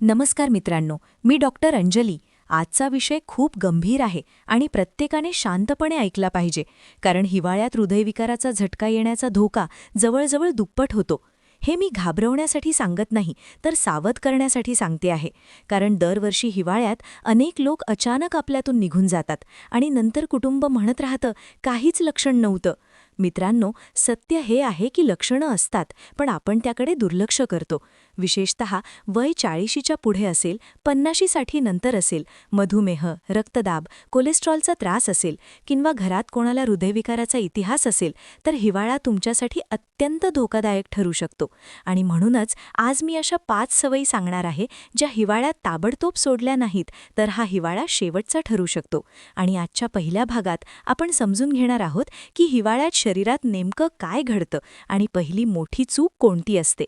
नमस्कार मित्रांनो मी डॉक्टर अंजली. आजचा विषय खूप गंभीर आहे आणि प्रत्येकाने शांतपणे ऐकला पाहिजे कारण हिवाळ्यात हृदयविकाराचा झटका येण्याचा धोका जवळजवळ दुप्पट होतो. हे मी घाबरवण्यासाठी सांगत नाही तर सावध करण्यासाठी सांगते आहे. कारण दरवर्षी हिवाळ्यात अनेक लोक अचानक आपल्यातून निघून जातात आणि नंतर कुटुंब म्हणत राहतं काहीच लक्षण नव्हतं. मित्रांनो सत्य हे आहे की लक्षणं असतात पण आपण त्याकडे दुर्लक्ष करतो. विशेषत वय चाळीशीच्या पुढे असेल पन्नाशीसाठी नंतर असेल मधुमेह रक्तदाब कोलेस्ट्रॉलचा त्रास असेल किंवा घरात कोणाला हृदयविकाराचा इतिहास असेल तर हिवाळा तुमच्यासाठी अत्यंत धोकादायक ठरू शकतो. आणि म्हणूनच आज मी अशा पाच सवयी सांगणार आहे ज्या हिवाळ्यात ताबडतोब सोडल्या नाहीत तर हा हिवाळा शेवटचा ठरू शकतो. आणि आजच्या पहिल्या भागात आपण समजून घेणार आहोत की हिवाळ्यात शरीरात नेमकं काय घडतं आणि पहिली मोठी चूक कोणती असते.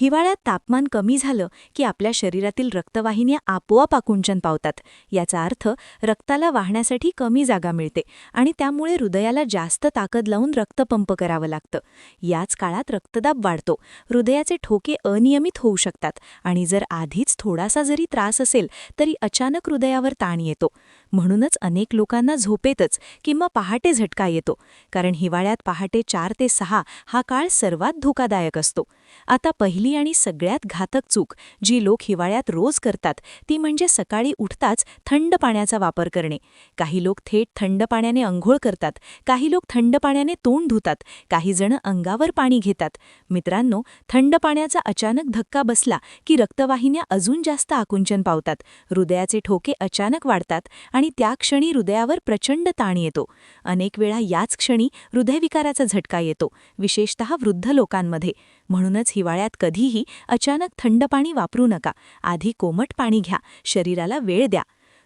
हिवाळ्यात तापमान कमी झालं की आपल्या शरीरातील रक्तवाहिन्या आपोआप आकुंचन पावतात. याचा अर्थ रक्ताला वाहण्यासाठी कमी जागा मिळते आणि त्यामुळे हृदयाला जास्त ताकद लावून रक्तपंप करावं लागतं. याच काळात रक्तदाब वाढतो. हृदयाचे ठोके अनियमित होऊ शकतात आणि जर आधीच थोडासा जरी त्रास असेल तरी अचानक हृदयावर ताण येतो. म्हणूनच अनेक लोकांना झोपेतच किंवा पहाटे झटका येतो कारण हिवाळ्यात पहाटे चार ते सहा हा काळ सर्वात धोकादायक असतो. आता पहिली आणि सगळ्यात घातक चूक जी लोक हिवाळ्यात रोज करतात ती म्हणजे सकाळी उठताच थंड पाण्याचा वापर करणे. काही लोक थेट थंड पाण्याने अंघोळ करतात काही लोक थंड पाण्याने तोंड धुतात काही जण अंगावर पाणी घेतात. मित्रांनो थंड पाण्याचा अचानक धक्का बसला की रक्तवाहिन्या अजून जास्त आकुंचन पावतात. हृदयाचे ठोके अचानक वाढतात आणि त्या क्षणी हृदयावर प्रचंड ताण येतो. अनेक वेळा याच क्षणी हृदयविकाराचा झटका येतो विशेषतः वृद्ध लोकांमध्ये. म्हणूनच हिवाळ्यात कधीही अचानक थंड पाणी वापरू नका. आधी कोमट पाणी घ्या. शरीराला वेळ द्या.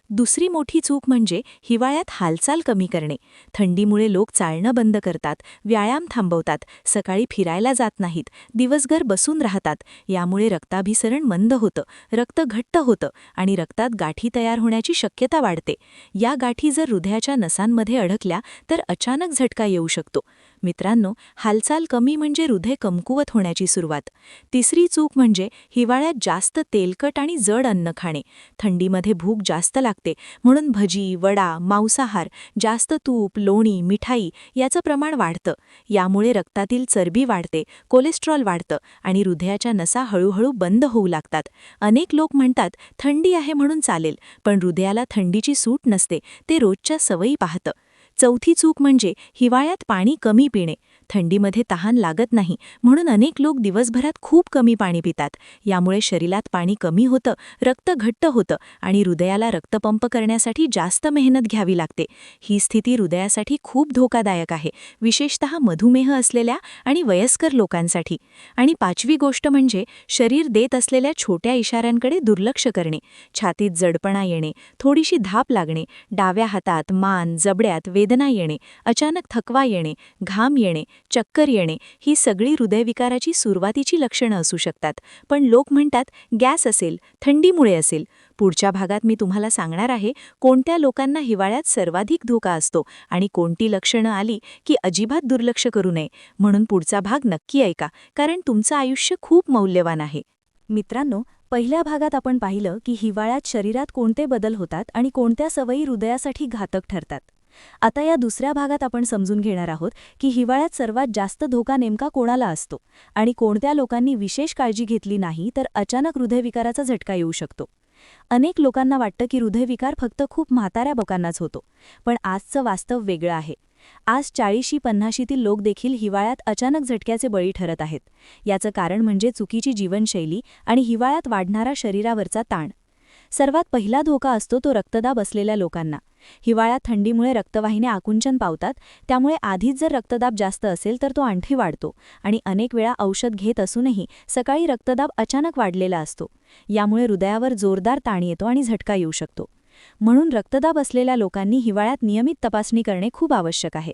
दुसरी मोठी चूक म्हणजे हिवाळ्यात हालचाल कमी करणे. थंडीमुळे लोक चालणं बंद करतात व्यायाम थांबवतात सकाळी फिरायला जात नाहीत दिवसभर बसून राहतात. यामुळे रक्ताभिसरण मंद होतं रक्त घट्ट होतं आणि रक्तात गाठी तयार होण्याची शक्यता वाढते. या गाठी जर हृदयाच्या नसांमध्ये अडकल्या तर अचानक झटका येऊ शकतो. मित्रांनो हालचाल कमी म्हणजे हृदय कमकुवत होण्याची सुरुवात. तिसरी चूक म्हणजे हिवाळ्यात जास्त तेलकट आणि जड अन्न खाणे. थंडीमध्ये भूक जास्त लागते म्हणून भजी वडा मांसाहार जास्त तूप लोणी मिठाई याचं प्रमाण वाढतं. यामुळे रक्तातील चरबी वाढते कोलेस्ट्रॉल वाढतं आणि हृदयाच्या नसा हळूहळू बंद होऊ लागतात. अनेक लोक म्हणतात थंडी आहे म्हणून चालेल पण हृदयाला थंडीची सूट नसते ते रोजच्या सवयी पाहतं. चौथी चूक म्हणजे हिवाळ्यात पाणी कमी पिणे. थंडीमध्ये तहान लागत नाही. म्हणून अनेक लोक दिवसभरात खूप कमी पाणी पितात. यामुळे शरीरात पाणी कमी होतं रक्त घट्ट होतं आणि हृदयाला रक्तपंप करण्यासाठी जास्त मेहनत घ्यावी लागते. ही स्थिती हृदयासाठी खूप धोकादायक आहे. विशेषतः मधुमेह असलेल्या आणि वयस्कर लोकांसाठी. आणि पाचवी गोष्ट म्हणजे शरीर देत असलेल्या छोट्या इशाऱ्यांकडे दुर्लक्ष करणे. छातीत जडपणा येणे थोडीशी धाप लागणे डाव्या हातात मान जबड्यात वेदना येणे अचानक थकवा येणे घाम येणे चक्कर येणे ही सगळी हृदयविकाराची सुरुवातीची लक्षणं असू शकतात. पण लोक म्हणतात गॅस असेल थंडीमुळे असेल. पुढच्या भागात मी तुम्हाला सांगणार आहे कोणत्या लोकांना हिवाळ्यात सर्वाधिक धोका असतो आणि कोणती लक्षणं आली की अजिबात दुर्लक्ष करू नये. म्हणून पुढचा भाग नक्की ऐका कारण तुमचं आयुष्य खूप मौल्यवान आहे. मित्रांनो पहिल्या भागात आपण पाहिलं की हिवाळ्यात शरीरात कोणते बदल होतात आणि कोणत्या सवयी हृदयासाठी घातक ठरतात. आता या दुसऱ्या भागात आपण समजून घेणार आहोत की हिवाळ्यात सर्वात जास्त धोका नेमका कोणाला असतो आणि कोणत्या लोकांनी विशेष काळजी घेतली नाही तर अचानक हृदयविकाराचा झटका येऊ शकतो. अनेक लोकांना वाटतं की हृदयविकार फक्त खूप म्हाताऱ्या बकांनाच होतो पण आजचं वास्तव वेगळं आहे. आज चाळीशी पन्नाशीतील लोक देखील हिवाळ्यात अचानक झटक्याचे बळी ठरत आहेत. याचं कारण म्हणजे चुकीची जीवनशैली आणि हिवाळ्यात वाढणारा शरीरावरचा ताण. सर्वात पहिला धोका असतो तो रक्तदाब असलेल्या लोकांना. हिवाळ्यात थंडीमुळे रक्तवाहिन्या आकुंचन पावतात त्यामुळे आधीच जर रक्तदाब जास्त असेल तर तो आणखी वाढतो आणि अनेक वेळा औषध घेत असूनही सकाळी रक्तदाब अचानक वाढलेला असतो. यामुळे हृदयावर जोरदार ताण येतो आणि झटका येऊ शकतो. म्हणून रक्तदाब असलेल्या लोकांनी हिवाळ्यात नियमित तपासणी करणे खूप आवश्यक आहे.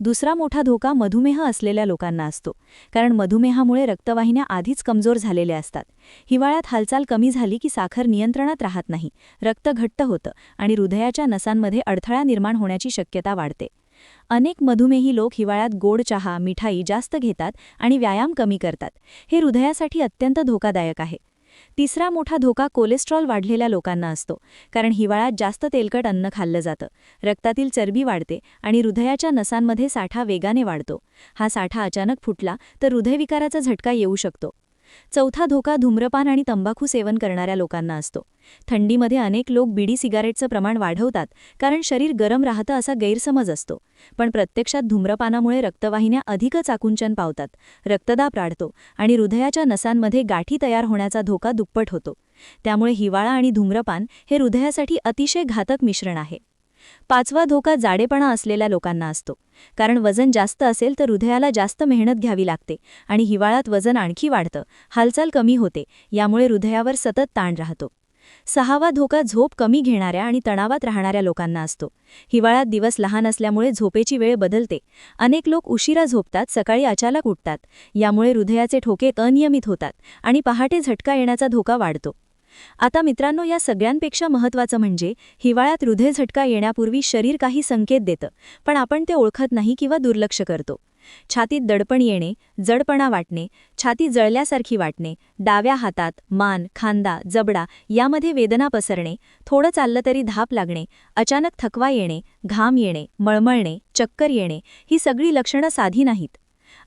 दुसरा मोठा धोका मधुमेह असलेल्या लोकांना असतो कारण मधुमेहामुळे रक्तवाहिन्या आधीच कमजोर झालेल्या असतात. हिवाळ्यात हालचाल कमी झाली की साखर नियंत्रणात राहत नाही रक्त घट्ट होतं आणि हृदयाच्या नसांमध्ये अडथळा निर्माण होण्याची शक्यता वाढते. अनेक मधुमेही लोक हिवाळ्यात गोड चहा मिठाई जास्त घेतात आणि व्यायाम कमी करतात. हे हृदयासाठी अत्यंत धोकादायक आहे. तिसरा मोठा धोका कोलेस्ट्रॉल वाढलेल्या लोकांना असतो कारण हिवाळ्यात जास्त तेलकट अन्न खाल्लं जातं. रक्तातील चरबी वाढते आणि हृदयाच्या नसांमध्ये साठा वेगाने वाढतो. हा साठा अचानक फुटला तर हृदयविकाराचा झटका येऊ शकतो. चौथा धोका धूम्रपान आणि तंबाखू सेवन करणाऱ्या लोकांना असतो. थंडीमध्ये अनेक लोक बिडी सिगारेटचं प्रमाण वाढवतात कारण शरीर गरम राहतं असा गैरसमज असतो. पण प्रत्यक्षात धूम्रपानामुळे रक्तवाहिन्या अधिकच आकुंचन पावतात रक्तदाब राढतो आणि हृदयाच्या नसांमध्ये गाठी तयार होण्याचा धोका दुप्पट होतो. त्यामुळे हिवाळा आणि धूम्रपान हे हृदयासाठी अतिशय घातक मिश्रण आहे. पाचवा धोका जाडेपणा असलेल्या लोकांना असतो. कारण वजन जास्त असेल तर हृदयाला जास्त मेहनत घ्यावी लागते आणि हिवाळ्यात वजन आणखी वाढतं. हालचाल कमी होते यामुळे हृदयावर सतत ताण राहतो. सहावा धोका झोप कमी घेणाऱ्या आणि तणावात राहणाऱ्या लोकांना असतो. हिवाळ्यात दिवस लहान असल्यामुळे झोपेची वेळ बदलते. अनेक लोक उशिरा झोपतात सकाळी अचानक उठतात. यामुळे हृदयाचे ठोके अनियमित होतात आणि पहाटे झटका येण्याचा धोका वाढतो. आता मित्रांनो या सगळ्यांपेक्षा महत्त्वाचं म्हणजे हिवाळ्यात हृदय झटका येण्यापूर्वी शरीर काही संकेत देतं पण आपण ते ओळखत नाही किंवा दुर्लक्ष करतो. छातीत दडपण येणे जडपणा वाटणे छाती जळल्यासारखी वाटणे डाव्या हातात मान खांदा जबडा यामध्ये वेदना पसरणे थोडं चाललं तरी धाप लागणे अचानक थकवा येणे घाम येणे मळमळणे चक्कर येणे ही सगळी लक्षणं साधी नाहीत.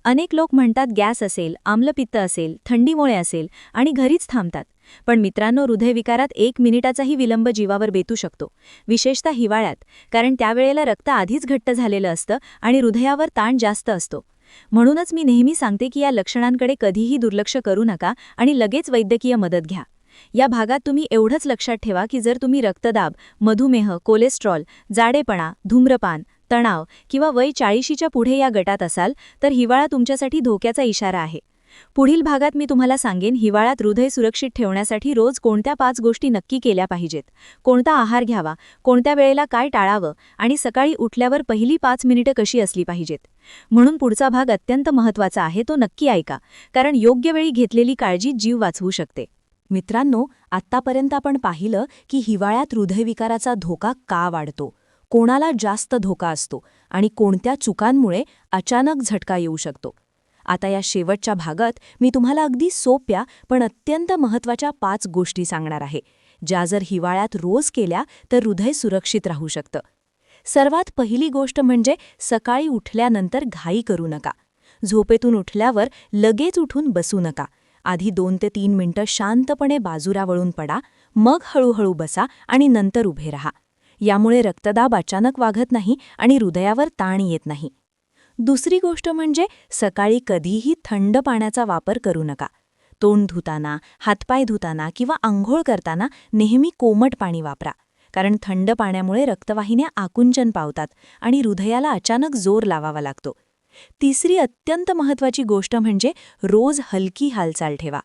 अनेक लोक म्हणतात गॅस असेल आम्लपित्त असेल थंडीमुळे असेल आणि घरीच थांबतात. पण मित्रांनो हृदयविकारात एक मिनिटाचाही विलंब जीवावर बेतू शकतो. विशेषतः हिवाळ्यात कारण त्यावेळेला रक्त आधीच घट्ट झालेलं असतं आणि हृदयावर ताण जास्त असतो. म्हणूनच मी नेहमी सांगते की या लक्षणांकडे कधीही दुर्लक्ष करू नका आणि लगेच वैद्यकीय मदत घ्या. या भागात तुम्ही एवढंच लक्षात ठेवा की जर तुम्ही रक्तदाब मधुमेह कोलेस्ट्रॉल जाडेपणा धूम्रपान तणाव किंवा वय चाळीशीच्या पुढे या गटात असाल तर हिवाळा तुमच्यासाठी धोक्याचा इशारा आहे. पुढील भागात मी तुम्हाला सांगेन हिवाळ्यात हृदय सुरक्षित ठेवण्यासाठी रोज कोणत्या पाच गोष्टी नक्की केल्या पाहिजेत. कोणता आहार घ्यावा कोणत्या वेळेला काय टाळावं आणि सकाळी उठल्यावर पहिली पाच मिनिटं कशी असली पाहिजेत. म्हणून पुढचा भाग अत्यंत महत्त्वाचा आहे तो नक्की ऐका कारण योग्य वेळी घेतलेली काळजी जीव वाचवू शकते. मित्रांनो आत्तापर्यंत आपण पाहिलं की हिवाळ्यात हृदयविकाराचा धोका का वाढतो कोणाला जास्त धोका असतो आणि कोणत्या चुकांमुळे अचानक झटका येऊ शकतो. आता या शेवटच्या भागात मी तुम्हाला अगदी सोप्या पण अत्यंत महत्त्वाच्या पाच गोष्टी सांगणार आहे ज्या जर हिवाळ्यात रोज केल्या तर हृदय सुरक्षित राहू शकतं. सर्वात पहिली गोष्ट म्हणजे सकाळी उठल्यानंतर घाई करू नका. झोपेतून उठल्यावर लगेच उठून बसू नका. आधी दोन ते तीन मिनटं शांतपणे बाजूरा वळून पडा मग हळूहळू बसा आणि नंतर उभे राहा. यामुळे रक्तदाब अचानक वाघत नाही आणि हृदयावर ताण येत नाही. दुसरी गोष्ट म्हणजे सकाळी कधीही थंड पाण्याचा वापर करू नका. तोंड धुताना हातपाय धुताना किंवा आंघोळ करताना नेहमी कोमट पाणी वापरा. कारण थंड पाण्यामुळे रक्तवाहिन्या आकुंचन पावतात आणि हृदयाला अचानक जोर लावावा लागतो. तिसरी अत्यंत महत्त्वाची गोष्ट म्हणजे रोज हलकी हालचाल ठेवा.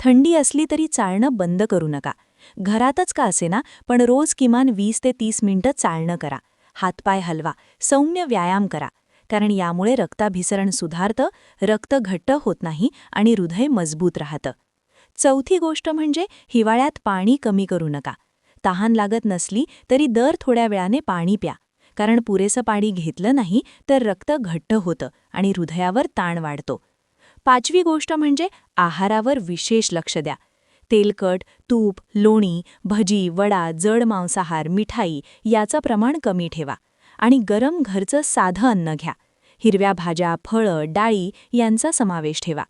थंडी असली तरी चालणं बंद करू नका. घरातच का असेना पण रोज किमान वीस ते तीस मिनिटं चालणं करा. हातपाय हलवा. सौम्य व्यायाम करा. कारण यामुळे रक्ताभिसरण सुधारतं रक्त घट्ट होत नाही आणि हृदय मजबूत राहतं. चौथी गोष्ट म्हणजे हिवाळ्यात पाणी कमी करू नका. तहान लागत नसली तरी दर थोड्या वेळाने पाणी प्या. कारण पुरेसं पाणी घेतलं नाही तर रक्त घट्ट होतं आणि हृदयावर ताण वाढतो. पाचवी गोष्ट म्हणजे आहारावर विशेष लक्ष द्या. तेलकट तूप लोणी भजी वडा जड मांसाहार मिठाई याचं प्रमाण कमी ठेवा. आणि गरम घरचं साधं अन्न घ्या. हिरव्या भाज्या फळं डाळी यांचा समावेश ठेवा.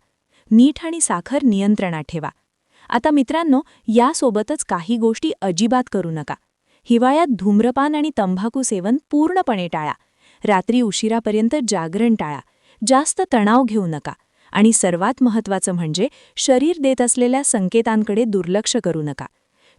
मीठ आणि साखर नियंत्रणात ठेवा. आता मित्रांनो यासोबतच काही गोष्टी अजिबात करू नका. हिवाळ्यात धूम्रपान आणि तंबाखू सेवन पूर्णपणे टाळा. रात्री उशिरापर्यंत जागरण टाळा. जास्त तणाव घेऊ नका. आणि सर्वात महत्त्वाचं म्हणजे शरीर देत असलेल्या संकेतांकडे दुर्लक्ष करू नका.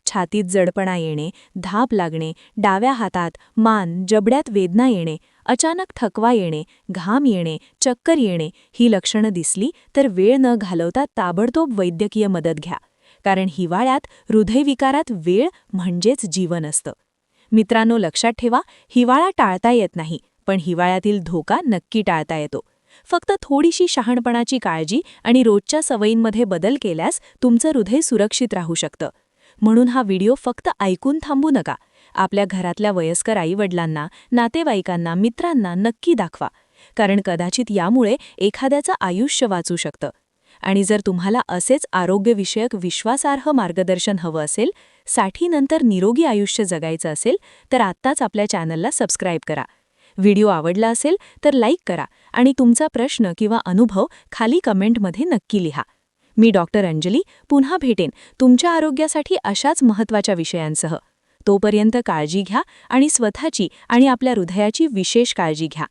छातीत जडपणा येणे धाप लागणे डाव्या हातात मान जबड्यात वेदना येणे अचानक थकवा येणे घाम येणे चक्कर येणे ही लक्षणं दिसली तर वेळ न घालवता ताबडतोब वैद्यकीय मदत घ्या. कारण हिवाळ्यात हृदयविकारात वेळ म्हणजेच जीवन असतं. मित्रांनो लक्षात ठेवा हिवाळा टाळता येत नाही पण हिवाळ्यातील धोका नक्की टाळता येतो. फक्त थोडीशी शहाणपणाची काळजी आणि रोजच्या सवयींमध्ये बदल केल्यास तुमचं हृदय सुरक्षित राहू शकतं. म्हणून हा व्हिडिओ फक्त ऐकून थांबू नका. आपल्या घरातल्या वयस्कर आईवडिलांना नातेवाईकांना मित्रांना नक्की दाखवा. कारण कदाचित यामुळे एखाद्याचं आयुष्य वाचू शकतं. आणि जर तुम्हाला असेच आरोग्यविषयक विश्वासार्ह मार्गदर्शन हवं असेल साठीनंतर निरोगी आयुष्य जगायचं असेल तर आत्ताच आपल्या चॅनलला सबस्क्राईब करा. व्हिडिओ आवडला असेल तर लाईक करा आणि तुमचा प्रश्न किंवा अनुभव खाली कमेंटमध्ये नक्की लिहा. मी डॉक्टर अंजली पुन्हा भेटेन तुमच्या आरोग्यासाठी अशाच महत्त्वाच्या विषयांसह. तोपर्यंत काळजी घ्या आणि स्वतःची आणि आपल्या हृदयाची विशेष काळजी घ्या.